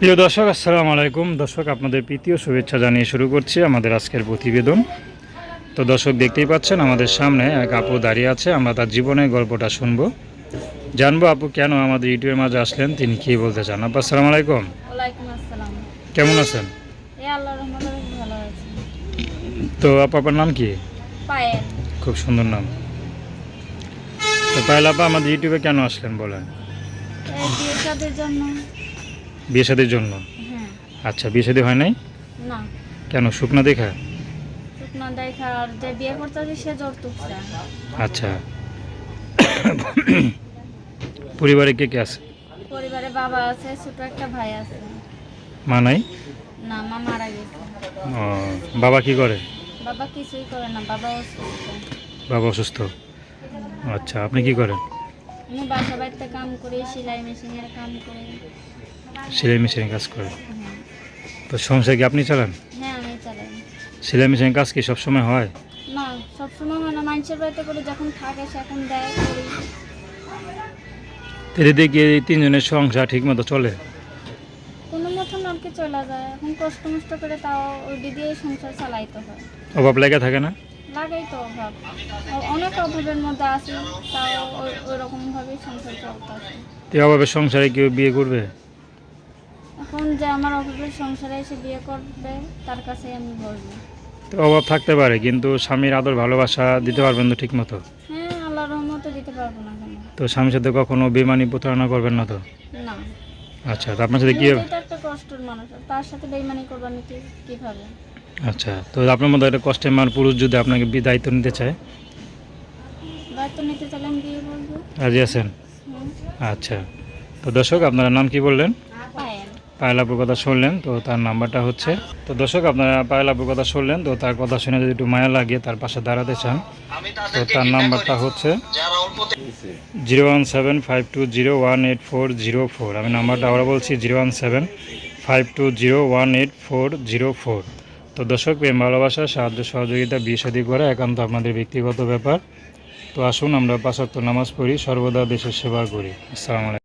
প্রিয় দর্শক আসসালামু আলাইকুম। দর্শক আপনাদের প্রীতীয় শুভেচ্ছা জানিয়ে শুরু করছি আমাদের আজকের প্রতিবেদন। তো দর্শক দেখতেই পাচ্ছেন আমাদের সামনে এক আপু দাঁড়িয়ে আছে। আমরা তার জীবনের গল্পটা শুনব। জানব আপু কেন আমাদের ইউটিউবের মাঝে আসলেন? তিনি কী বলতে চান? আপু আসসালামু আলাইকুম। কেমন আছেন? এ আল্লাহ রহমতে ভালো আছে। তো আপু আপনার নাম কি? পায়েল। খুব সুন্দর নাম। তো পায়েল আপা আমাদের ইউটিউবে কেন আসলেন বলেন? জন্য। বিয়ে শাদির জন্য? হ্যাঁ। আচ্ছা বিয়ে শাদী হয় নাই? না। কেন? শুকনা দেখা? শুকনো দেখা আর যে বিয়ে করতে হবে সে যৌতুক চায় আচ্ছা। পরিবারে কে কে আছে? পরিবারে বাবা আছে ছোট একটা ভাই আছে। মা নাই? না মা মারা গেছে। ও বাবা কি করে? বাবা কিছুই করে না বাবা অসুস্থ। বাবা অসুস্থ? আচ্ছা আপনি কি করেন? আমি বাসা বাড়িতে কাম করি সেলাই মেশিনের কাম করি। সেলাই মেশিনের কাজ করেন? হ্যাঁ। তো সংসার কি আপনি চালান? হ্যাঁ আমি চালাই। সেলাই মেশিনের কাজ কি সবসময় হয়? না সবসময় হয় না। মানুষের বাড়িতে করে যখন থাকে সেখন দেয় করি। দিয়ে কি এই তিনজনের সংসার ঠিক মতো চলে? কোনো মতন আর কি চলে যায়। এখন কষ্ট মষ্ট করে তাও ওই দিদিই সংসার চালাইতে হয়। অভাব লেগে থাকে না? লাগাই তো অভাব। অনেক অভাবের মধ্যে আছি তাও ওই ওই রকমভাবেই সংসার চলতে আছে। তো এই অভাবের সংসারে কেউ বিয়ে করবে? এখন যে আমার অভাবের সংসারে এসে বিয়ে করবে তার কাছে আমি বলব তো অভাব থাকতে পারে কিন্তু স্বামীর আদর ভালোবাসা দিতে পারবেন তো ঠিক মতো হ্যাঁ আল্লাহ রহমতে দিতে পারব না কেন? তো স্বামীর সাথে কখনো বেমানি প্রতারণা করবেন না তো? না। আচ্ছা তো আপনার সাথে কি তো একটা কষ্টের মানুষ তার সাথে বেইমানি করব আমি কি কীভাবে? আচ্ছা তো আপনার মতো একটা কষ্টের মান পুরুষ যদি আপনাকে দায়িত্ব নিতে চায়? রাজি আছেন? আচ্ছা তো দর্শক আপনার নাম কি বললেন? পায়েল। পায়েলাপুর কথা শুনলেন তো তার নাম্বারটা হচ্ছে তো দর্শক আপনারা পায়েলাপুর কথা শুনলেন তো তার কথা শুনে যদি একটু মায়া লাগে তার পাশে দাঁড়াতে চান তো তার নাম্বারটা হচ্ছে zero one seven five two zero one eight four zero four. আমি নাম্বারটা আবার বলছি zero one seven five two zero one eight four zero four. তো দর্শক, প্রেম, ভালোবাসা, সাহায্য, সহযোগিতা, বিয়ে শাদী করা একান্ত আপনাদের ব্যক্তিগত ব্যাপার। তো আসুন আমরা পাঁচাত্তর নামাজ পড়ি, সর্বদা দেশের সেবা করি। আসসালামু